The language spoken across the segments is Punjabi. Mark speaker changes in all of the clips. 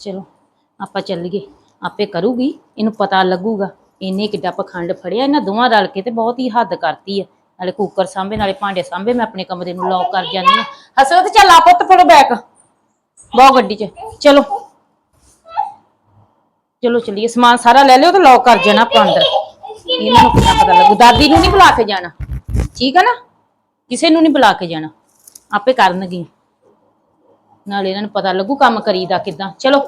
Speaker 1: ਚਲੋ, ਆਪਾਂ ਚੱਲੀਏ। ਆਪੇ ਕਰੂਗੀ, ਇਹਨੂੰ ਪਤਾ ਲੱਗੂਗਾ। ਇਹਨੇ ਕਿੱਡਾ ਪਖੰਡ ਫੜਿਆ, ਇਹਨਾਂ ਦੋਵਾਂ ਰਲ ਕੇ ਤੇ ਬਹੁਤ ਹੀ ਹੱਦ ਕਰਤੀ ਆ। ਨਾਲੇ ਕੁੱਕਰ ਸਾਂਭੇ, ਨਾਲੇ ਭਾਂਡੇ ਸਾਂਭੇ, ਮੈਂ ਆਪਣੇ ਕਮਰੇ ਨੂੰ ਲੌਕ ਕਰ ਜਾਂਦੀ ਆ ਹਸਰਤ, ਚੱਲ ਆ ਪੁੱਤ, ਫੜੋ ਬੈਕ ਬਹੁਤ ਗੱਡੀ 'ਚ। ਚਲੋ। ਚਲੋ, ਚੱਲੀਏ। ਸਮਾਨ ਸਾਰਾ ਲੈ ਲਿਓ ਤੇ ਲੌਕ ਕਰ ਜਾਣਾ ਆਪਾਂ ਅੰਦਰ। ਇਹਨਾਂ ਨੂੰ ਕਿੰਨਾ ਪਤਾ ਲੱਗੂ? ਦਾਦੀ ਨੂੰ ਨਹੀਂ ਬੁਲਾ ਕੇ ਜਾਣਾ। ਠੀਕ ਆ ਨਾ? ਕਿਸੇ ਨੂੰ ਨਹੀਂ ਬੁਲਾ ਕੇ ਜਾਣਾ। ਆਪੇ ਕਰਨਗੇ ਨਾਲੇ ਇਹਨਾਂ ਨੂੰ ਪਤਾ ਲੱਗੂ ਕੰਮ ਕਰੀਦਾ ਕਿਦਾਂ। ਚਲੋ।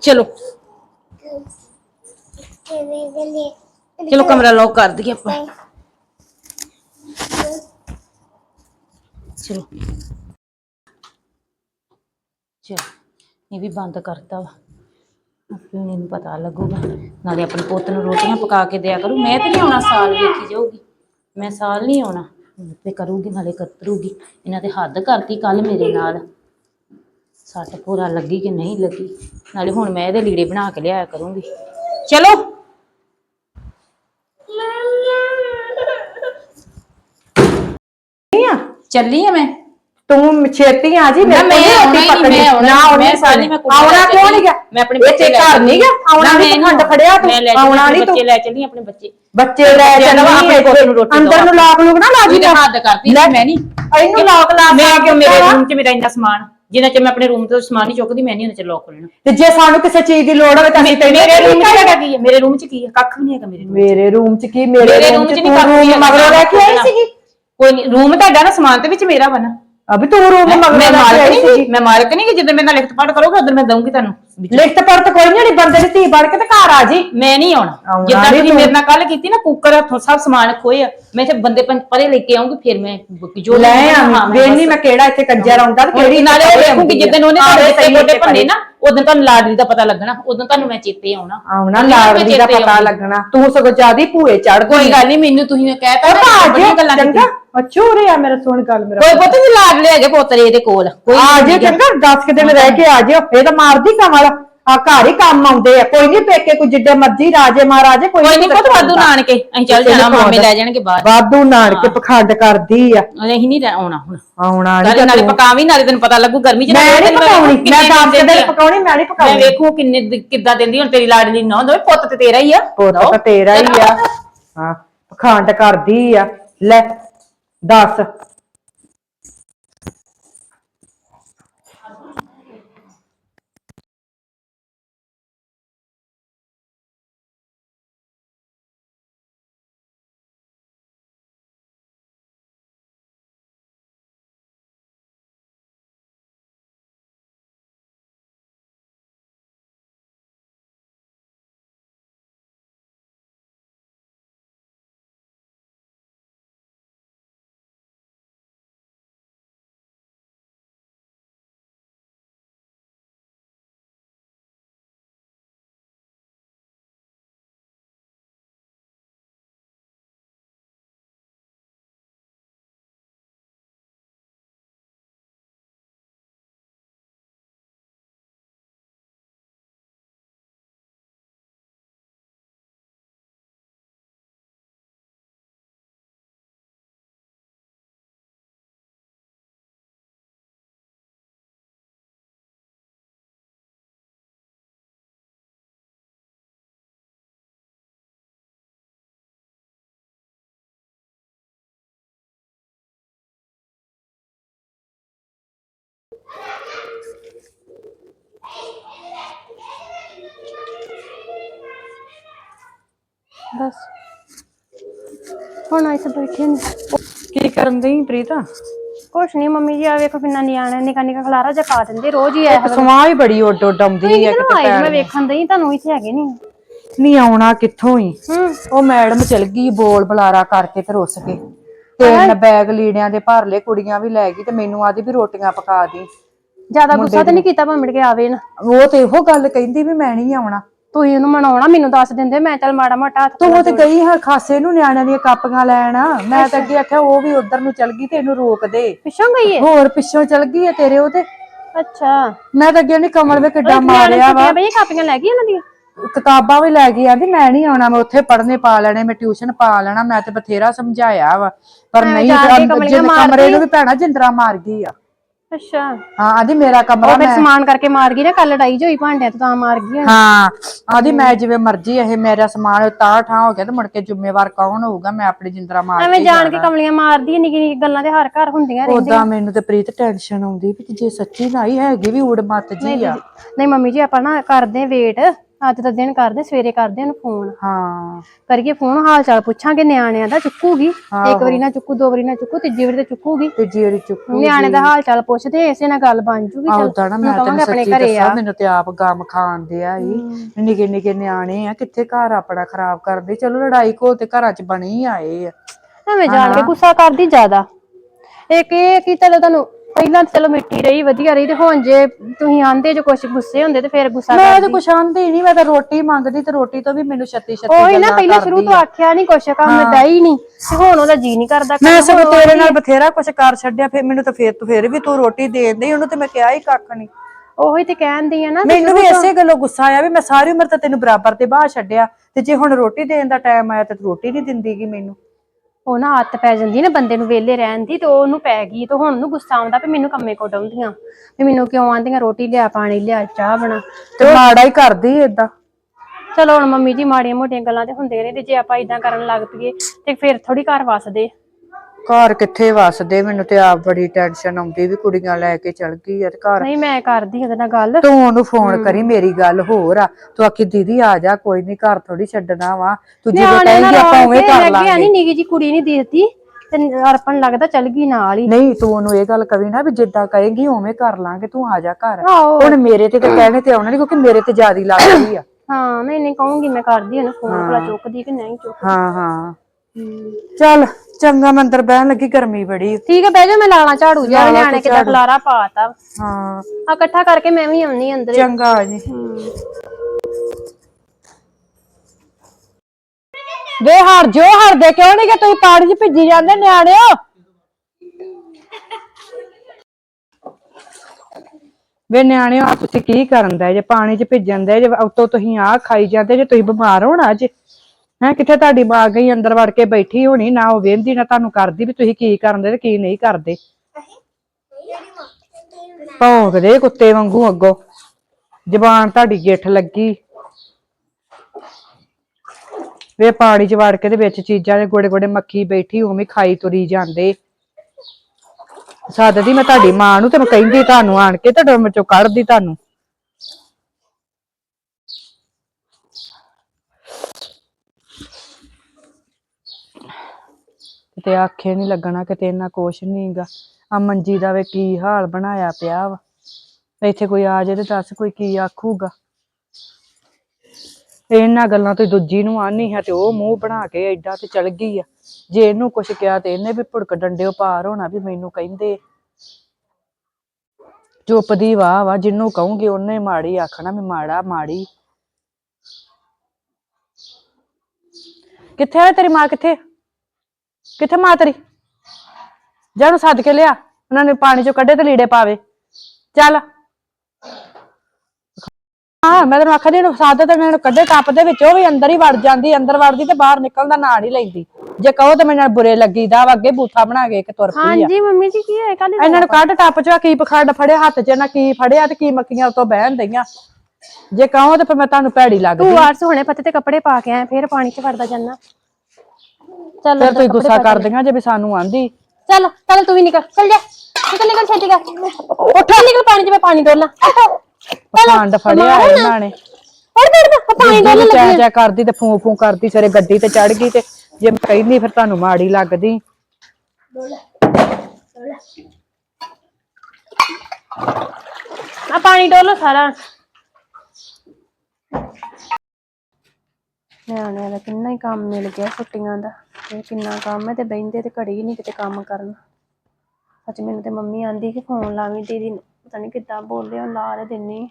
Speaker 1: ਚਲੋ। ਚਲੋ ਕਮਰਾ ਲੌਕ ਕਰ ਦਈਏ ਆਪਾਂ। ਚਲੋ। ਚਲੋ ਇਹ ਵੀ ਬੰਦ ਕਰਤਾ ਵਾ। ਆਪੇ ਹੁਣ ਇਹਨੂੰ ਪਤਾ ਲੱਗੂਗਾ। ਨਾਲੇ ਆਪਣੇ ਪੁੱਤ ਨੂੰ ਰੋਟੀਆਂ ਪਕਾ ਕੇ ਦਿਆ ਕਰੂ। ਮੈਂ ਤੇ ਨਹੀਂ ਆਉਣਾ ਸਾਲ ਵੇਖੀ ਜਾਊਗੀ। ਮੈਂ ਸਾਲ ਨਹੀਂ ਆਉਣਾ। ਤੇ ਕਰੂਗੀ, ਨਾਲੇ ਕਤਰੂਗੀ ਇਹਨਾਂ ਤੇ ਹੱਦ ਕਰਤੀ ਕੱਲ ਮੇਰੇ ਨਾਲ। ਸੱਟ ਪੂਰਾ ਲੱਗੀ ਕਿ ਨਹੀਂ ਲੱਗੀ? ਨਾਲੇ ਹੁਣ ਮੈਂ ਇਹਦੇ ਲੀੜੇ ਬਣਾ ਕੇ ਲਿਆਇਆ ਕਰੂੰਗੀ। ਚਲੋ। ਚੱਲੀ ਆ ਮੈਂ?
Speaker 2: ਤੂੰ ਛੇਤੀ ਆ ਜੀ
Speaker 1: ਨਾ, ਮੈਂ ਆਉਣਾ ਹੀ ਨਹੀਂ, ਮੈਂ ਆਉਣਾ
Speaker 2: ਨਾ
Speaker 1: ਮੈਂ ਕੁੜੀ
Speaker 2: ਆਉਣਾ ਕਿਉਂ। ਨਹੀਂ ਗਿਆ?
Speaker 1: ਮੈਂ ਆਪਣੇ ਬੱਚੇ
Speaker 2: ਘਰ ਨਹੀਂ ਗਿਆ? ਆਉਣਾ
Speaker 1: ਨਾ,
Speaker 2: ਨਹੀਂ ਖੰਡ ਫੜਿਆ ਤੂੰ? ਆਉਣਾ ਨਹੀਂ ਤੂੰ?
Speaker 1: ਬੱਚੇ ਲੈ ਚੱਲੀ ਆਪਣੇ ਬੱਚੇ।
Speaker 2: ਬੱਚੇ ਲੈ
Speaker 1: ਨੂੰ
Speaker 2: ਚੱਲਣਾ
Speaker 1: ਆਪਣੇ ਪੁੱਤ ਨੂੰ ਰੋਟੀ
Speaker 2: ਅੰਦਰ ਨੂੰ। ਲੋਕ ਲੋਕ ਨਾ ਲਾ ਜੀ
Speaker 1: ਹੱਦ ਕਰਤੀ
Speaker 2: ਲੈ।
Speaker 1: ਮੈਂ ਨਹੀਂ।
Speaker 2: ਇਹਨੂੰ ਲੋਕ ਲਾ
Speaker 1: ਮੈਂ
Speaker 2: ਕੇ
Speaker 1: ਮੇਰੇ। ਰੂਮ 'ਚ ਮੇਰਾ ਇੰਨਾ ਸਮਾਨ? ਜਿੰਨਾ ਚ ਮੈਂ ਆਪਣੇ ਰੂਮ ਤੋਂ ਸਮਾਨ ਨਹੀਂ ਚੁੱਕਦੀ ਮੈਂ ਨਹੀਂ ਉਹਦੇ ਚ ਲੋਕ ਲੈਣਾ।
Speaker 2: ਤੇ ਜੇ ਸਾਨੂੰ ਕਿਸੇ ਚੀਜ਼ ਦੀ ਲੋੜ ਹੋਵੇ ਤਾਂ ਅਸੀਂ ਤੈਨੂੰ
Speaker 1: ਮੇਰੇ ਰੂਮ 'ਚ ਹੈਗਾ ਕੀ ਹੈ ਮੇਰੇ ਰੂਮ 'ਚ ਕੀ ਹੈ ਕੱਖ ਵੀ ਨਹੀਂ ਹੈਗਾ ਮੇਰੇ 'ਚ।
Speaker 2: ਮੇਰੇ ਰੂਮ ਚ ਕੀ? ਮੇਰੇ
Speaker 1: ਮੇਰੇ
Speaker 2: ਰੂਮ ਚ ਨਹੀਂ
Speaker 1: ਕੱਖ
Speaker 2: ਰੂਮ। ਮਗਰੋਂ ਲੈ ਕੇ ਆਈ ਸੀਗੀ?
Speaker 1: ਕੋਈ ਨਹੀਂ ਰੂਮ ਤੁਹਾਡਾ ਨਾ ਸਮਾਨ ਤੇ ਵਿੱਚ ਮੇਰਾ ਵਾ ਨਾ।
Speaker 2: ਅਭੀ ਤੂੰ ਰੂਮ
Speaker 1: ਮੈਂ
Speaker 2: ਲੈ ਕੇ
Speaker 1: ਮਾਲਕ ਨਹੀਂ
Speaker 2: ਸੀਗੀ
Speaker 1: ਮੈਂ ਮਾਲਕ ਨਹੀਂ ਕਿ ਜਦੋਂ ਮੇਰੇ ਨਾਲ ਲਿਖਤ ਪੜ ਕਰੋਗੇ ਉਦੋਂ ਮੈਂ ਦਊਂਗੀ ਤੁਹਾਨੂੰ
Speaker 2: ਲਿਖਤ ਪੜਤ ਕੋਈ ਨਹੀਂ ਬੰਦੇ ਦੀ ਧੀ ਬਣ ਕੇ ਤੇ ਘਰ ਆ ਜੀ
Speaker 1: ਮੈਂ ਨਹੀਂ ਆਉਣਾ ਜਿੱਦਾਂ ਤੁਸੀਂ
Speaker 2: ਤੂੰ।
Speaker 1: ਮੇਰੇ ਨਾਲ ਕੱਲ ਕੀਤੀ ਨਾ ਕੁੱਕਰ ਹੱਥੋਂ ਸਭ ਸਮਾਨ ਖੋਇਆ ਮੈਂ ਇੱਥੇ ਬੰਦੇ ਪੰ- ਪਰੇ ਲੈ ਕੇ ਆਉਂਗੀ ਫਿਰ ਮੈਂ ਜੋ
Speaker 2: ਲੈ
Speaker 1: ਹਾਂ,
Speaker 2: ਆ
Speaker 1: ਮੈਂ
Speaker 2: ਵੇਖਣੀ
Speaker 1: ਬਸ-
Speaker 2: ਮੈਂ ਕਿਹੜਾ ਇੱਥੇ ਕੰਜਰ ਆਉਂਦਾ ਤੇ
Speaker 1: ਕਿਹੜੀ ਨਾਲੇ ਦੇਖੂਗੀ
Speaker 2: ਆ।
Speaker 1: ਜਿੱਦਣ ਉਹਨੇ ਤੁਹਾਡੇ
Speaker 2: ਵੇਖ
Speaker 1: ਤੇ ਗੋਡੇ ਭੰਨੇ। ਨਾ ਉਦੋਂ ਤੁਹਾਨੂੰ ਲਾਡਲੀ ਦਾ ਪਤਾ ਲੱਗਣਾ ਉਦੋਂ ਤੁਹਾਨੂੰ ਮੈਂ ਚੇਤੇ ਆਉਣਾ।
Speaker 2: ਆਉਣਾ
Speaker 1: ਉਦੋਂ ਮੈਂ
Speaker 2: ਲਾੜਦੀ ਦਾ
Speaker 1: ਚੇਤੇ
Speaker 2: ਪਤਾ। ਲੱਗਣਾ। ਤੂੰ ਸਗੋਂ ਜਿਆਦੀ ਭੂਏ ਚੜ
Speaker 1: ਕੋਈ ਗੱਲ ਨਹੀਂ ਮੈਨੂੰ ਤੁਸੀਂ ਕਹਿਤਾ ਬੜੀਆਂ
Speaker 2: ਆ
Speaker 1: ਗੱਲਾਂ
Speaker 2: ਜੇ ਚੰਗਾ।
Speaker 1: ਕੀਤੀਆਂ।
Speaker 2: ਅਚੂਰੇ ਆ ਮੇਰਾ ਸੁਣ ਗੱਲ ਮੇਰਾ
Speaker 1: ਕੋਈ ਪੁੱਤ। ਨਹੀਂ ਲਾਡਲੇ ਹੈਗੇ ਪੋਤਰੇ ਇਹਦੇ ਕੋਲ। ਕੋਈ
Speaker 2: ਆ ਜੇ। ਚੰਗਾ। 10 ਦਿਨ ਰਹਿ ਕੇ ਆ ਇਹ ਤਾਂ ਮਾਰਦੀ ਕਮਲ ਆ ਘਰ ਹੀ ਕੰਮ ਆਉਂਦੇ ਆ। ਕੋਈ ਨਹੀਂ ਪੇਕੇ ਕੋਈ ਜਿੱਡੇ ਮਰਜ਼ੀ ਰਾਜੇ ਮਹਾਰਾਜੇ ਕੋਈ
Speaker 1: ਕੋਈ ਨਹੀਂ ਪੁੱਤ। ਵਾਧੂ ਨਾਨਕੇ। ਅਸੀਂ ਚੱਲ ਜਾਣਾ ਮਾਮੇ। ਲੈ ਜਾਣਗੇ ਬਾਹਰ।
Speaker 2: ਵਾਧੂ ਨਾਨਕੇ ਪਖੰਡ ਕਰਦੀ ਆ।
Speaker 1: ਅਸੀਂ ਨਹੀਂ ਆਉਣਾ ਹੁਣ।
Speaker 2: ਆਉਣਾ
Speaker 1: ਨਾਲੇ ਨਾਲੇ ਪਕਾਵੀ ਨਾਲੇ ਤੈਨੂੰ ਪਤਾ ਲੱਗੂ ਗਰਮੀ ਚ
Speaker 2: ਮੈਂ ਨਹੀਂ ਪਕਾਉਣੀ। ਮੈਂ
Speaker 1: ਦਿਨ
Speaker 2: ਕੰਮ ਦੇ
Speaker 1: ਆ।
Speaker 2: ਪਕਾਉਣੀ ਮੈਂ ਨਹੀਂ
Speaker 1: ਮੈਂ
Speaker 2: ਪਕਾਉਣੀ।
Speaker 1: ਵੇਖੂ ਕਿੰਨੇ ਕਿੱਦਾਂ ਦਿੰਦੀ ਹੁਣ ਤੇਰੀ ਲਾਡਲੀ ਨਾ ਦੋਵੇਂ ਪੁੱਤ ਤੇ ਤੇਰਾ ਹੀ ਆ।
Speaker 2: ਪੁੱਤ ਤਾਂ ਤੇਰਾ ਹੀ ਆ। ਹਾਂ ਪਖੰਡ ਕਰਦੀ ਆ। ਲੈ ਦੱਸ।
Speaker 3: ਬਸ। ਹੁਣ ਇੱਥੇ ਬੈਠੇ ਨੇ।
Speaker 2: ਕੀ ਕਰਨ ਦੀ ਪ੍ਰੀਤਾ?
Speaker 3: ਕੁਛ ਨਹੀਂ ਮੰਮੀ ਜੀ ਆ ਵੇਖੋ ਕਿੰਨਾ ਨਿਆਣਾ ਨਿਕਾ ਨਿਕਾ ਖਲਾਰਾ ਜਾ ਪਾ ਦਿੰਦੇ ਰੋਜ਼ ਹੀ ਐ
Speaker 2: ਸਮਾਂ ਵੀ ਬੜੀ ਉੱਡ ਉੱਡ ਆਉਂਦੀ ਆ ਕਿਤੇ
Speaker 3: ਆਏ ਮੈਂ
Speaker 2: ਪੈਰ
Speaker 3: ਵੇਖਣ ਦਈ ਤੁਹਾਨੂੰ ਇੱਥੇ ਹੈਗੇ ਨਹੀਂ
Speaker 2: ਨਹੀਂ ਆਉਣਾ ਕਿੱਥੋਂ ਹੀ
Speaker 3: ਹੂੰ।
Speaker 2: ਉਹ ਮੈਡਮ ਚਲ ਗਈ ਬੋਲ ਬੁਲਾਰਾ ਕਰਕੇ ਤੇ ਰੁੱਸ ਕੇ। ਤਿੰਨ ਬੈਗ ਲੀੜਿਆਂ ਦੇ ਭਰ ਲਏ ਕੁੜੀਆਂ ਵੀ ਲੈ ਗਈ ਤੇ ਮੈਨੂੰ ਆਦੀ ਵੀ ਰੋਟੀਆਂ ਪਕਾ ਦੀ।
Speaker 3: ਜ਼ਿਆਦਾ ਗੁੱਸਾ ਤਾਂ ਨਹੀਂ ਕੀਤਾ ਭਾਵੇਂ ਕੇ ਆਵੇ ਨਾ।
Speaker 2: ਉਹ ਤੇ ਇਹੋ ਗੱਲ ਕਹਿੰਦੀ ਵੀ ਮੈਂ ਨਹੀਂ ਆਉਣਾ।
Speaker 3: ਤੁਸੀਂ ਉਹਨੂੰ ਮਨਾਉਣਾ ਮੈਨੂੰ ਦੱਸ ਦਿੰਦੇ ਮੈਂ ਚੱਲ ਮਾੜਾ ਮੋਟਾ ਹੱਥ
Speaker 2: ਤੂੰ ਤੇ ਗਈ ਹਾਂ ਖਾਸੇ ਨੂੰ ਨਿਆਣਿਆਂ ਦੀਆਂ ਕਾਪੀਆਂ ਲੈਣ। ਮੈਂ ਤਾਂ ਅੱਗੇ ਆਖਿਆ ਉਹ ਵੀ ਉਧਰ ਨੂੰ ਚਲ ਗਈ ਤੇ ਇਹਨੂੰ ਰੋਕ ਦੇ।
Speaker 3: ਪਿੱਛੋਂ ਗਈ ਏ?
Speaker 2: ਹੋਰ ਪਿੱਛੋਂ ਚਲ ਗਈ ਹੈ ਤੇਰੇ ਉਹਦੇ
Speaker 3: ਅੱਛਾ।
Speaker 2: ਮੈਂ ਤਾਂ ਅੱਗੇ ਨਹੀਂ ਕਮਲ ਵੇ ਕਿੱਡਾ ਮਾਰਿਆ ਵਾ।
Speaker 3: ਬਈ ਕਾਪੀਆਂ ਲੈ ਗਈ ਉਹਨਾਂ ਦੀਆਂ?
Speaker 2: ਕਿਤਾਬਾਂ ਵੀ ਲੈ ਗਈ ਆਂਦੀ ਮੈਂ ਨਹੀਂ ਆਉਣਾ ਮੈਂ ਉੱਥੇ ਪੜ੍ਹਨੇ ਪਾ ਲੈਣੇ ਮੈਂ ਟਿਊਸ਼ਨ ਪਾ ਲੈਣਾ ਮੈਂ ਤੇ ਬਥੇਰਾ ਸਮਝਾਇਆ ਵਾ। ਪਰ ਨਹੀਂ। ਕਮਰੇ ਨੂੰ ਵੀ ਭੈਣਾ ਜਿੰਦਰਾ ਮਾਰ ਗਈ ਆ।
Speaker 3: ਅੱਛਾ।
Speaker 2: ਹਾਂ ਆਦੀ ਮੇਰਾ ਕਮਰਾ
Speaker 3: ਉਹ ਫਿਰ
Speaker 2: ਮੈਂ
Speaker 3: ਸਮਾਨ ਕਰਕੇ ਮਾਰ ਗਈ ਨਾ ਕੱਲ ਲੜਾਈ ਜਿਹੀ ਹੋਈ ਭਾਂਡਿਆਂ ਤੋਂ ਤਾਂ ਮਾਰ ਗਈ।
Speaker 2: ਹਾਂ ਆਦੀ ਮੈਂ ਜਿਵੇਂ ਮਰਜ਼ੀ ਇਹ ਮੇਰਾ ਸਮਾਨ ਤਾਂ ਠਾਂ ਹੋ ਗਿਆ ਤੇ ਮੁੜ ਕੇ ਜ਼ਿੰਮੇਵਾਰ ਕੌਣ ਹੋਊਗਾ ਮੈਂ ਆਪਣੀ ਜਿੰਦਰਾ ਮਾਰ
Speaker 3: ਐਵੇਂ
Speaker 2: ਕੇ
Speaker 3: ਜਾਣ ਕੇ ਕਮਲੀਆਂ ਮਾਰਦੀ ਨਿੱਕੀ ਨਿੱਕੀ ਗੱਲਾਂ ਤੇ ਹਰ ਘਰ ਹੁੰਦੀਆਂ ਰਹਿੰਦੀਆਂ।
Speaker 2: ਉਦਾਂ ਮੈਨੂੰ ਤੇ ਪ੍ਰੀਤ ਟੈਨਸ਼ਨ ਆਉਂਦੀ ਵੀ ਜੇ ਸੱਚੀ ਨਾ ਹੈਗੀ ਵੀ ਉੜ ਮੱਤ ਜੀ ਆ।
Speaker 3: ਨਹੀਂ ਮੰਮੀ ਜੀ ਆਪਾਂ ਨਾ ਕਰਦੇ ਵੇਟ ਅੱਜ ਦਾ ਦਿਨ ਕਰਦੇ ਸਵੇਰੇ ਕਰਦੇ ਉਹਨੂੰ ਫੋਨ।
Speaker 2: ਹਾਂ।
Speaker 3: ਕਰੀਏ ਫੋਨ ਹਾਲ ਚਾਲ ਪੁੱਛਾਂਗੇ ਨਿਆਣਿਆਂ ਦਾ ਚੁੱਕੂਗੀ। ਇੱਕ ਵਾਰੀ ਨਾ ਚੁੱਕੂ ਦੋ ਵਾਰੀ ਨਾ ਚੁੱਕੂ ਤੀਜੀ ਵਾਰੀ ਤੇ ਚੁੱਕੂਗੀ।
Speaker 2: ਤੇ ਜਿਹੜੀ ਚੁੱਪ
Speaker 3: ਨਿਆਣੇ ਦਾ ਹਾਲ ਚਾਲ ਪੁੱਛਦੇ ਇਸੇ ਨਾਲ ਗੱਲ ਬਣ ਜੂਗੀ। ਚੱਲ
Speaker 2: ਉਦਾਂ ਨਾ ਮੈਂ ਤੈਨੂੰ ਸੱਚੀ ਦੱਸਾਂ ਮੈਨੂੰ ਤੇ ਆਪ ਗਮ ਖਾਣ ਦਿਆ ਹੀ। ਨਿੱਕੇ ਨਿੱਕੇ ਨਿਆਣੇ ਆ ਕਿੱਥੇ ਘਰ ਆਪਣਾ ਖਰਾਬ ਕਰਦੇ? ਚਲੋ ਲੜਾਈ ਕੋ ਤੇ ਘਰਾਂ ਚ ਬਣੀ ਹੀ ਆਏ ਆ।
Speaker 3: ਐਵੇਂ ਜਾਣ ਕੇ ਗੁੱਸਾ ਕਰਦੀ ਜ਼ਿਆਦਾ। ਇੱਕ ਇਹ ਕਿ ਚਲੋ ਤੁਹਾਨੂੰ ਪਹਿਲਾਂ ਤਾਂ ਚਲੋ ਮਿੱਟੀ ਰਹੀ ਵਧੀਆ ਰਹੀ ਤੇ ਹੁਣ ਜੇ ਤੁਸੀਂ ਆਂਦੇ ਜੋ ਕੁਛ ਗੁੱਸੇ ਹੁੰਦੇ ਤੇ ਫਿਰ ਗੁੱਸਾ
Speaker 2: ਮੈਂ ਤੇ ਕੁਛ ਆਂਦੀ ਨਹੀਂ ਮੈਂ ਤਾਂ ਰੋਟੀ ਮੰਗਦੀ ਤੇ ਰੋਟੀ ਤੋਂ ਵੀ ਮੈਨੂੰ ਛੱਤੀ ਛੱਤੀ
Speaker 3: ਉਹੀ ਨਾ
Speaker 2: ਗੱਲਾਂ
Speaker 3: ਪਹਿਲਾਂ ਸ਼ੁਰੂ ਤੋਂ ਆਖਿਆ ਨਹੀਂ ਕੁਛ ਕੰਮ ਡਾਈ ਨਹੀਂ। ਤੇ ਹੁਣ ਉਹਦਾ ਜੀ ਨਹੀਂ ਕਰਦਾ
Speaker 2: ਮੈਂ ਸਗੋਂ ਤੇਰੇ ਨਾਲ ਬਥੇਰਾ ਕੁਛ ਕਰ ਛੱਡਿਆ ਫਿਰ ਮੈਨੂੰ ਤਾਂ ਫੇਰ ਤੂੰ ਫੇਰ ਵੀ ਤੂੰ ਰੋਟੀ ਦੇ ਦੇ ਉਹਨੂੰ ਤੇ ਮੈਂ ਕਿਹਾ ਹੀ ਕੱਖ ਨਹੀਂ
Speaker 3: ਉਹੀ ਤੇ ਕਹਿੰਦੀ ਆ ਨਾ
Speaker 2: ਮੈਨੂੰ ਵੀ ਇਸੇ ਗੱਲੋਂ ਗੁੱਸਾ ਆਇਆ ਵੀ ਮੈਂ ਸਾਰੀ ਉਮਰ ਤਾਂ ਤੈਨੂੰ ਬਰਾਬਰ ਤੇ ਬਾਹ ਛੱਡਿਆ ਤੇ ਜੇ ਹੁਣ ਰੋਟੀ ਦੇਣ ਦਾ ਟਾਈਮ ਆਇਆ ਤੇ ਤੂੰ ਰੋਟੀ ਨਹੀਂ ਦਿੰਦੀਗੀ ਮੈਨੂੰ।
Speaker 3: ਉਹ ਨਾ ਆਦਤ ਪੈ ਜਾਂਦੀ ਨਾ ਬੰਦੇ ਨੂੰ ਵਿਹਲੇ ਰਹਿਣ ਦੀ ਤੇ ਉਹਨੂੰ ਪੈ ਗਈ ਤੇ ਹੁਣ ਉਹਨੂੰ ਗੁੱਸਾ ਆਉਂਦਾ ਵੀ ਮੈਨੂੰ ਕੰਮੇ ਕੋ ਡਾਉਂਦੀਆਂ ਵੀ ਮੈਨੂੰ ਕਿਉਂ ਆਂਦੀਆਂ ਰੋਟੀ ਲਿਆ ਪਾਣੀ ਲਿਆ ਚਾਹ ਬਣਾ।
Speaker 2: ਤੇ ਮਾੜਾ ਹੀ ਕਰਦੀ ਏਦਾਂ।
Speaker 3: ਚਲੋ ਹੁਣ ਮੰਮੀ ਜੀ ਮਾੜੀਆਂ ਮੋਟੀਆਂ ਗੱਲਾਂ ਤੇ ਹੁੰਦੀਆਂ ਨੇ ਤੇ ਜੇ ਆਪਾਂ ਇਦਾਂ ਕਰਨ ਲੱਗ ਪਈਏ ਤੇ ਫਿਰ ਥੋੜੀ ਘਰ ਵਸਦੇ।
Speaker 2: ਘਰ ਕਿੱਥੇ ਵਸਦੇ? ਮੈਨੂੰ ਤੇ ਆਪ ਬੜੀ ਟੈਨਸ਼ਨ ਆਉਂਦੀ ਵੀ ਕੁੜੀਆਂ ਲੈ ਕੇ ਚਲ ਗਈ ਆ ਤੇ ਘਰ।
Speaker 3: ਨਹੀਂ ਮੈਂ ਕਰਦੀ ਉਹਦੇ ਨਾਲ ਗੱਲ।
Speaker 2: ਤੂੰ ਉਹਨੂੰ ਫੋਨ ਕਰੀ ਮੇਰੀ ਗੱਲ ਹੋਰ ਆ। ਤੂੰ ਆਖੀ ਦੀਦੀ ਆ ਜਾ ਕੋਈ ਨਹੀਂ ਘਰ ਥੋੜੀ ਛੱਡਣਾ ਵਾ। ਤੂੰ ਜਿਵੇਂ ਕਹੇਂਗੀ ਆਪਾਂ ਉਵੇਂ ਕਰ
Speaker 3: ਲੱਗੇ। ਨਹੀਂ ਨਿੱਕੀ ਜੀ ਕੁੜੀ ਨਹੀਂ ਦੇਖਦੀ ਤੇ ਅਰਪਣ ਲੱਗਦਾ ਚੱਲ ਗਈ ਨਾਲ ਹੀ।
Speaker 2: ਨਹੀਂ ਤੂੰ ਉਹਨੂੰ ਇਹ ਗੱਲ ਕਵੀ ਨਾ ਵੀ ਜਿੱਦਾਂ ਕਹੇਂਗੀ ਉਵੇਂ ਕਰ ਲਾਂਗੇ ਤੂੰ ਆ ਜਾ ਘਰ।
Speaker 3: ਆਹੋ।
Speaker 2: ਹੁਣ ਮੇਰੇ ਤੇ ਤਾਂ ਕਹਿਣੇ ਤੇ ਆਉਣਾ ਨਹੀਂ ਕਿਉਂਕਿ ਮੇਰੇ ਤੇ ਜ਼ਿਆਦੀ ਲੱਗਦੀ ਆ।
Speaker 3: ਹਾਂ ਨਹੀਂ ਨਹੀਂ ਕਹੂੰਗੀ ਮੈਂ ਕਰਦੀ ਉਹਨੂੰ ਫੋਨ ਭਲਾ ਚੁੱਕਦੀ ਕਿ ਨਹੀਂ ਚੁੱਕ
Speaker 2: ਹਾਂ ਹਾਂ। ਚੱਲ ਚੰਗਾ ਮੈਂ ਅੰਦਰ ਬਹਿਣ ਲੱਗੀ ਗਰਮੀ ਬੜੀ।
Speaker 3: ਠੀਕ ਹੈ ਬਹਿ ਜਾ ਮੈਂ ਲਾਣਾ ਝਾੜੂ ਜਿਹਾ ਨਿਆਣੇ ਕਿਦਾਂ ਖਲਾਰਾ ਪਾਤਾ।
Speaker 2: ਹਾਂ।
Speaker 3: ਆ ਇਕੱਠਾ ਕਰਕੇ ਮੈਂ ਵੀ ਆਉਣੀ ਅੰਦਰ।
Speaker 2: ਚੰਗਾ ਆ ਜੀ ਵੇ ਹਰ ਜੋ ਹਰਦੇ ਕਿਉਂ ਨਹੀਂ ਕਿ ਤੁਸੀਂ ਪਾਣੀ 'ਚ ਭਿੱਜੀ ਜਾਂਦੇ ਨਿਆਣਿਓ? ਵੇ ਨਿਆਣਿਓ ਆ ਤੁਸੀਂ ਕੀ ਕਰਨ ਦਾ ਜੇ? ਪਾਣੀ 'ਚ ਭਿੱਜਣ ਦੇ ਜੇ? ਉਤੋਂ ਤੁਸੀਂ ਆ ਖਾਈ ਜਾਂਦੇ ਜੇ ਤੁਸੀਂ ਬਿਮਾਰ ਹੋਣਾ ਜੇ। ਹੈ, ਕਿੱਥੇ ਤੁਹਾਡੀ ਮਾਂ ਗਈ, ਅੰਦਰ ਵੜ ਕੇ ਬੈਠੀ ਹੋਣੀ, ਨਾ ਉਹ ਵੇਂਦੀ, ਨਾ ਤੁਹਾਨੂੰ ਕਰਦੀ ਵੀ ਤੁਸੀਂ ਕੀ ਕਰਨ ਦੇ ਤੇ ਕੀ ਨਹੀਂ ਕਰਦੇ। ਭੌਂਕਦੇ ਕੁੱਤੇ ਵਾਂਗੂ ਅੱਗੋਂ। ਜ਼ਬਾਨ ਤੁਹਾਡੀ ਗਿੱਠ ਲੱਗੀ। ਵੇ ਪਾਣੀ ਚ ਵੜ ਕੇ ਤੇ ਵਿੱਚ ਚੀਜ਼ਾਂ ਦੇ ਗੋੜੇ ਗੋੜੇ ਮੱਖੀ ਬੈਠੀ, ਉਵੇਂ ਖਾਈ ਤੁਰੀ ਜਾਂਦੇ। ਸੱਦਦੀ ਮੈਂ ਤੁਹਾਡੀ ਮਾਂ ਨੂੰ ਤੇ ਮੈਂ ਕਹਿੰਦੀ ਤੁਹਾਨੂੰ ਆਣ ਕੇ ਤੇ ਡਰਮ ਚੋਂ ਕੱਢਦੀ ਤੁਹਾਨੂੰ। ਕਿਤੇ ਆਖੇ ਨਹੀਂ ਲੱਗਣਾ ਕਿਤੇ ਇੰਨਾ ਕੁਛ ਨਹੀਂਗਾ ਆ ਮੰਜੀ ਦਾ ਵੇ ਕੀ ਹਾਲ ਬਣਾਇਆ ਪਿਆ ਵਾ। ਇੱਥੇ ਕੋਈ ਆ ਜਾਏ ਤੇ ਦੱਸ ਕੋਈ ਕੀ ਆਖੂਗਾ। ਇਹਨਾਂ ਗੱਲਾਂ ਤੋਂ ਦੂਜੀ ਨੂੰ ਆਨੀ ਹੈ ਤੇ ਉਹ ਮੂੰਹ ਬਣਾ ਕੇ ਐਡਾ ਤੇ ਚਲ ਗਈ ਆ। ਜੇ ਇਹਨੂੰ ਕੁਛ ਕਿਹਾ ਤੇ ਇਹਨੇ ਵੀ ਭੁੜਕ ਡੰਡਿਓ ਪਾਰ ਹੋਣਾ ਵੀ ਮੈਨੂੰ ਕਹਿੰਦੇ। ਚੁੱਪਦੀ ਵਾਹ ਵਾ ਜਿਹਨੂੰ ਕਹੂੰਗੀ ਉਹਨੇ ਮਾੜੀ ਆਖਣਾ ਵੀ ਮਾੜਾ ਮਾੜੀ। ਕਿੱਥੇ ਆ ਤੇਰੀ ਮਾਂ ਕਿੱਥੇ? ਕਿੱਥੇ ਮਾਂ ਤੇਰੀ? ਜਾ ਉਹਨੂੰ ਸੱਦ ਕੇ ਲਿਆ ਉਹਨਾਂ ਨੇ ਪਾਣੀ ਚੋਂ ਕੱਢੇ ਤੇ ਲੀੜੇ ਪਾਵੇ। ਚੱਲ। ਹਾਂ ਮੈਂ ਤੈਨੂੰ ਆਖਿਆ ਜੀ ਇਹਨੂੰ ਸੱਦ ਤੇ ਇਹਨੂੰ ਕੱਢੇ ਟੱਪ ਦੇ ਵਿੱਚ ਉਹ ਵੀ ਅੰਦਰ ਹੀ ਵੜ ਜਾਂਦੀ ਅੰਦਰ ਵੜਦੀ ਤੇ ਬਾਹਰ ਨਿਕਲਣ ਦਾ ਨਾਂ ਨਹੀਂ ਲੈਂਦੀ। ਜੇ ਕਹੋ ਤੇ ਮੇਰੇ ਨਾਲ ਬੁਰੇ ਲੱਗੀਦਾ ਵਾ ਅੱਗੇ ਬੂਥਾ ਬਣਾ ਕੇ ਇੱਕ ਤੁਰ ਪਈ ਆ।
Speaker 3: ਹਾਂਜੀ ਮੰਮੀ ਜੀ ਕੀ ਹੋਇਆ? ਕੱਲ
Speaker 2: ਇਹਨਾਂ ਨੂੰ ਕੱਢ ਟੱਪ ਚੋਂ ਕੀ ਪਖੰਡ ਫੜਿਆ ਹੱਥ 'ਚ ਨਾ ਕੀ ਫੜਿਆ ਤੇ ਕੀ ਮੱਕੀਆਂ ਉਤੋਂ ਬਹਿਣ ਦਈਆਂ। ਜੇ ਕਹੋ ਤੇ ਫਿਰ ਮੈਂ ਤੁਹਾਨੂੰ ਭੈੜੀ ਲੱਗਦੀ।
Speaker 3: ਤੂੰ ਵਾਰਸ ਹੁਣੇ ਪੱਤੇ ਤੇ ਕੱਪੜੇ ਪਾ ਕੇ ਆਇਆ ਫਿਰ ਪਾਣੀ 'ਚ ਵੜਦਾ ਜਾਨਾ ਚੱਲ
Speaker 2: ਫਿਰ ਤੁਸੀਂ ਗੁੱਸਾ ਕਰਦੀਆਂ ਜੇ ਵੀ ਸਾਨੂੰ ਆਂਦੀ।
Speaker 3: ਚੱਲ ਚੱਲ ਤੂੰ ਵੀ ਨਿਕਲ ਚੱਲ ਜਾ। ਨਿਕਲ ਨਿਕਲ ਛੇਤੀ ਕਰ। ਉੱਠ। ਨਿਕਲ ਪਾਣੀ 'ਚ ਮੈਂ ਪਾਣੀ ਡੋਲਾਂ
Speaker 2: ਪਖੰਡ ਫੜਿਆ ਇਹਨਾਂ ਨੇ।
Speaker 3: ਹੋਰ ਦੇ ਪਾਣੀ
Speaker 2: ਜਿੱਦੀ ਚੈ ਚੈ ਕਰਦੀ ਤੇ ਫੂੰ ਫੂੰ ਕਰਦੀ ਸਵੇਰੇ ਗੱਡੀ ਤੇ ਚੜ ਗਈ ਤੇ ਜੇ ਮੈਂ ਕਹਿੰਦੀ ਫਿਰ ਤੁਹਾਨੂੰ ਮਾੜੀ ਲੱਗਦੀ।
Speaker 3: ਆ ਪਾਣੀ ਡੋਲੋ ਸਾਰਾ। ਨਿਆਣਿਆਂ ਦਾ ਕਿੰਨਾ ਹੀ ਕੰਮ ਮਿਲ ਗਿਆ ਛੁੱਟੀਆਂ ਦਾ। ਇਹ ਕਿੰਨਾ ਕੰਮ ਹੈ ਤੇ ਬਹਿੰਦੇ ਤੇ ਘੜੀ ਨਹੀਂ ਕਿਤੇ ਕੰਮ ਕਰਨ। ਅੱਜ ਮੈਨੂੰ ਤੇ ਮੰਮੀ ਆਂਦੀ ਕਿ ਫੋਨ ਲਾਵੀਂ ਦੀਦੀ ਨੂੰ, ਪਤਾ ਨਹੀਂ ਕਿੱਦਾਂ ਬੋਲਦੇ ਉਹ ਲਾ ਦੇ ਦਿੰਨੀ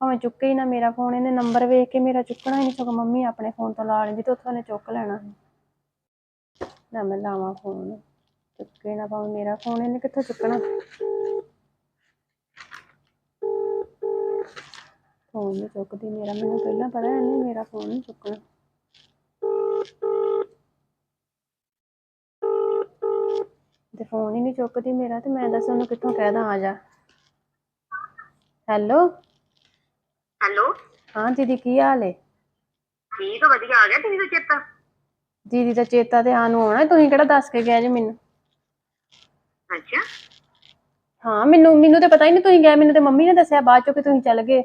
Speaker 3: ਭਾਵੇਂ ਚੁੱਕੇ ਹੀ ਨਾ ਮੇਰਾ ਫੋਨ, ਇਹਨੇ ਨੰਬਰ ਵੇਖ ਕੇ ਮੇਰਾ ਚੁੱਕਣਾ ਹੀ ਨਹੀਂ ਸਗੋਂ ਮੰਮੀ ਆਪਣੇ ਫੋਨ ਤੋਂ ਲਾ ਲੈਂਦੀ ਤੇ ਉੱਥੋਂ ਨੇ ਚੁੱਕ ਲੈਣਾ। ਸੀ ਨਾ ਮੈਂ ਲਾਵਾਂ ਫੋਨ, ਚੁੱਕੇ ਨਾ ਭਾਵੇਂ ਮੇਰਾ ਫੋਨ, ਇਹਨੇ ਕਿੱਥੋਂ ਚੁੱਕਣਾ? ਫੋਨ ਨਹੀਂ ਚੁੱਕਦੀ, ਮੇਰਾ ਮੈਨੂੰ ਪਹਿਲਾਂ ਪਤਾ, ਇਹਨੇ ਮੇਰਾ ਫੋਨ ਨਹੀਂ ਚੁੱਕਣਾ। ਤੇ ਫੋਨ ਹੀ ਨਹੀਂ ਚੁੱਕਦੀ ਮੇਰਾ ਤੇ ਮੈਂ ਦੱਸ ਉਹਨੂੰ ਕਿੱਥੋਂ ਕਹਿ ਦਾਂ ਆ ਜਾ। ਹੈਲੋ?
Speaker 4: ਹੈਲੋ?
Speaker 3: ਹਾਂ ਦੀਦੀ ਕੀ ਹਾਲ ਏ?
Speaker 4: ਠੀਕ ਆ ਵਧੀਆ। ਆ ਗਿਆ ਤੁਸੀਂ ਦਾ ਚੇਤਾ?
Speaker 3: ਦੀਦੀ ਦਾ ਚੇਤਾ ਤੇ ਆਨੂੰ ਆਉਣਾ ਤੁਸੀਂ ਕਿਹੜਾ ਦੱਸ ਕੇ ਗਏ ਜੇ ਮੈਨੂੰ?
Speaker 4: ਅੱਛਾ।
Speaker 3: ਹਾਂ ਮੈਨੂੰ ਮੈਨੂੰ ਤੇ ਪਤਾ ਹੀ ਨਹੀਂ ਤੁਸੀਂ ਗਏ ਮੈਨੂੰ ਤੇ ਮੰਮੀ ਨੇ ਦੱਸਿਆ ਬਾਅਦ ਚੋਂ ਕਿ ਤੁਸੀਂ ਚੱਲ ਗਏ।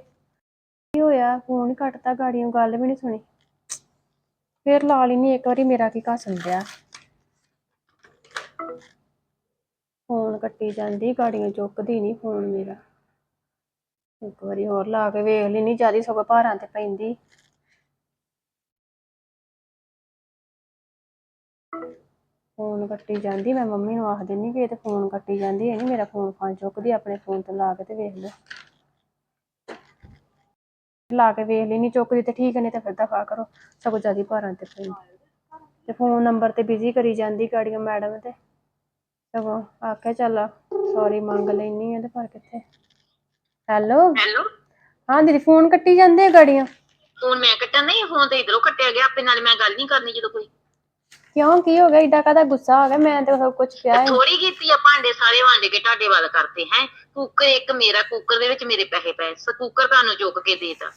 Speaker 3: ਕੀ ਹੋਇਆ? ਫੋਨ ਕੱਟਤਾ ਗਾੜੀਆਂ ਗੱਲ ਵੀ ਨਹੀਂ ਸੁਣੀ। ਫੇਰ ਲਾ ਲਈ ਨਹੀਂ ਇੱਕ ਵਾਰੀ ਮੇਰਾ ਕੀ ਘਸਣ ਡਿਆ ਫੋਨ ਕੱਟੀ ਜਾਂਦੀ, ਗਾੜੀਆਂ ਚੁੱਕਦੀ ਨਹੀਂ ਫੋਨ ਮੇਰਾ। ਇੱਕ ਵਾਰੀ ਹੋਰ ਲਾ ਕੇ ਵੇਖ ਲਈ ਜਿਆਦੀ ਸਗੋਂ ਭਾਰਾਂ ਤੇ ਪੈਂਦੀ। ਫੋਨ ਕੱਟੀ ਜਾਂਦੀ, ਮੈਂ ਮੰਮੀ ਨੂੰ ਆਖ ਦਿੰਨੀ ਕਿ ਇਹ ਤੇ ਫੋਨ ਕੱਟੀ ਜਾਂਦੀ ਹੈ ਨਹੀਂ ਮੇਰਾ ਫੋਨ ਫਾਨ ਚੁੱਕਦੀ, ਆਪਣੇ ਫੋਨ ਤੋਂ ਲਾ ਕੇ ਤੇ ਵੇਖ ਲਓ ਲਾ ਕੇ ਵੇਖ ਲੈਣੀ ਚੁੱਕਦੀ ਤੇ ਠੀਕ ਨਹੀਂ ਤੇ ਫਿਰ ਦਫਾ ਕਰੋ, ਸਗੋਂ ਜਿਆਦੀ ਭਾਰਾਂ ਤੇ ਪੈਂਦੀ। ਤੇ ਫੋਨ ਨੰਬਰ ਤੇ ਬਿਜ਼ੀ ਕਰੀ ਜਾਂਦੀ ਗਾੜੀਆਂ ਮੈਡਮ ਤੇ। ਸਗੋਂ ਆਖਿਆ ਚੱਲ ਸੌਰੀ ਮੰਗ ਲੈਣੀ ਆ ਤੇ ਪਰ ਕਿੱਥੇ? ਹੈਲੋ
Speaker 4: ਹੈਲੋ
Speaker 3: ਹਾਂ ਦੀਦੀ ਫੋਨ ਕੱਟੀ ਜਾਂਦੇ ਆ ਗਾੜੀਆਂ?
Speaker 4: ਫੋਨ ਮੈਂ ਕੱਟਿਆ ਨਹੀਂ ਫੋਨ ਤੇ ਇਧਰੋਂ ਕੱਟਿਆ ਗਿਆ ਆਪੇ ਨਾਲ ਮੈਂ ਗੱਲ ਨਹੀਂ ਕਰਨੀ ਜਦੋਂ ਕੋਈ।
Speaker 3: ਕਿਉਂ ਕੀ ਹੋ ਗਿਆ? ਏਡਾ ਕਾਹਦਾ ਗੁੱਸਾ ਆ ਗਿਆ? ਮੈਂ ਤੇ ਸਭ ਕੁਝ ਕਿਹਾ ਹੈ
Speaker 4: ਥੋੜੀ ਕੀਤੀ ਆ ਭਾਂਡੇ ਸਾਰੇ ਵੰਡ ਕੇ ਤੁਹਾਡੇ ਵੱਲ ਕਰਤੇ ਹੈ? ਕੁੱਕਰ ਇੱਕ ਮੇਰਾ ਕੁੱਕਰ ਦੇ ਵਿੱਚ ਮੇਰੇ ਪੈਸੇ ਪਏ ਸੋ ਕੁੱਕਰ ਤੁਹਾਨੂੰ ਚੁੱਕ ਕੇ ਦੇਤਾ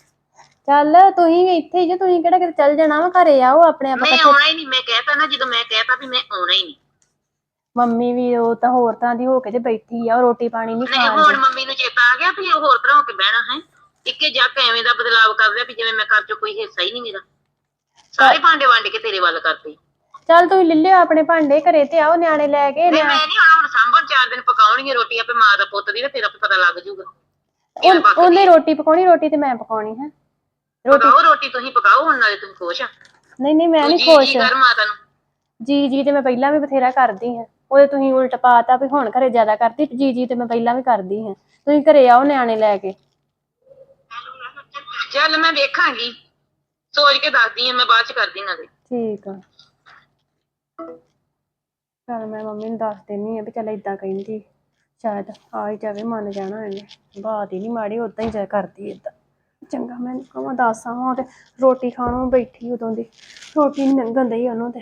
Speaker 3: ਚੱਲ ਤੁਸੀਂ ਇੱਥੇ ਹੀ ਜੇ ਤੁਸੀਂ ਕਿਹੜਾ ਕਿਤੇ ਚੱਲ ਜਾਣਾ ਵਾ ਘਰੇ ਆਓ ਆਪਣੇ ਆਪ
Speaker 4: ਮੈਂ ਆਉਣਾ ਹੀ ਨਹੀਂ ਮੈਂ ਕਹਿਤਾ ਨਾ ਜਦੋਂ ਮੈਂ ਕਹਿਤਾ ਵੀ ਮੈਂ ਆਉਣਾ ਹੀ ਨਹੀਂ।
Speaker 3: ਮੰਮੀ ਵੀ ਉਹ ਤਾਂ ਹੋਰ ਤਰ੍ਹਾਂ ਦੀ ਹੋ ਕੇ ਤੇ ਬੈਠੀ ਆ ਉਹ ਰੋਟੀ ਪਾਣੀ ਨਹੀਂ
Speaker 4: ਨਹੀਂ
Speaker 3: ਖਾਣ
Speaker 4: ਹੁਣ ਮੰਮੀ ਨੂੰ ਚੇਤਾ ਆ ਗਿਆ ਵੀ ਉਹ ਹੋਰ ਤਰ੍ਹਾਂ ਹੋ ਕੇ ਬਹਿਣਾ ਹੈ। ਇੱਕੇ ਜੱਕ ਐਵੇਂ ਦਾ ਬਦਲਾਵ ਕਰ ਲਿਆ ਵੀ ਜਿਵੇਂ ਮੈਂ ਘਰ ਚ ਕੋਈ ਹਿੱਸਾ ਹੀ ਨਹੀਂ ਮੇਰਾ। ਸਾਰੇ ਭਾਂਡੇ ਵੰਡ ਕੇ ਤੇਰੇ ਵੱਲ ਕਰਤੇ
Speaker 3: ਚੱਲ ਤੁਸੀਂ ਲੈ ਲਿਓ ਆਪਣੇ ਭਾਂਡੇ ਘਰੇ ਤੇ ਆਓ ਨਿਆਣੇ ਲੈ ਕੇ
Speaker 4: ਨਹੀਂ ਮੈਂ ਨਹੀਂ ਆਉਣਾ ਹੁਣ ਸਾਂਭਣ ਚਾਰ ਦਿਨ ਪਕਾਉਣਗੇ ਰੋਟੀ ਆਪੇ ਮਾਂ ਦਾ ਪੁੱਤ ਦੀ ਤੇ ਤੇਰਾ ਪਤਾ ਲੱਗ ਜੂਗਾ
Speaker 3: ਉਹ- ਉਹਨੇ ਰੋਟੀ ਪਕਾਉਣੀ ਰੋਟੀ ਤੇ ਮੈਂ ਪਕਾਉਣੀ ਹੈ।
Speaker 4: ਪਕਾਓ ਰੋਟੀ ਤੁਸੀਂ ਪਕਾਓ ਹੁਣ ਨਾਲੇ ਤੁਸੀਂ ਖੁਸ਼ ਆ।
Speaker 3: ਨਹੀਂ ਨਹੀਂ ਮੈਂ ਨਹੀਂ ਖੁਸ਼।
Speaker 4: ਜੀ ਕਰ ਮਾਤਾ ਨੂੰ।
Speaker 3: ਜੀ ਜੀ ਤੇ ਮੈਂ ਪਹਿਲਾਂ ਵੀ ਬਥੇਰਾ ਕਰਦੀ ਹਾਂ। ਉਹਦੇ ਤੁਸੀਂ ਉਲਟ ਪਾਤਾ ਵੀ ਹੁਣ ਘਰੇ ਜ਼ਿਆਦਾ ਕਰਦੀ ਜੀ ਜੀ ਤੇ ਮੈਂ ਪਹਿਲਾਂ ਵੀ ਕਰਦੀ ਹਾਂ। ਤੁਸੀਂ ਘਰੇ ਆਓ ਨਿਆਣੇ ਲੈ ਕੇ।
Speaker 4: ਚੱਲ ਮੈਂ ਵੇਖਾਂਗੀ ਸੋਚ ਕੇ ਦੱਸਦੀ ਆ ਮੈਂ ਬਾਅਦ ਚ ਕਰਦੀ ਨਾਲੇ
Speaker 3: ਠੀਕ ਆ। ਚਲ ਮੈਂ ਮੰਮੀ ਨੂੰ ਦੱਸ ਦਿੰਨੀ ਆ ਵੀ ਚੱਲ ਇਦਾਂ ਕਹਿੰਦੀ ਸ਼ਾਇਦ ਆ ਹੀ ਜਾਵੇ ਮੰਨ ਜਾਣਾ ਇਹਨੇ। ਬਾਤ ਹੀ ਨਹੀਂ ਮਾੜੀ ਉਦਾਂ ਹੀ ਜਾ ਕਰਦੀ ਇਦਾਂ ਚੰਗਾ ਮੈਂ ਕਹਾਂ ਦੱਸਾਂ ਉਹ ਤੇ ਰੋਟੀ ਖਾਣੋਂ ਬੈਠੀ ਉਦੋਂ ਦੀ। ਰੋਟੀ ਨਹੀਂ ਲੰਘਣ ਦਈ ਉਹਨੂੰ ਤੇ।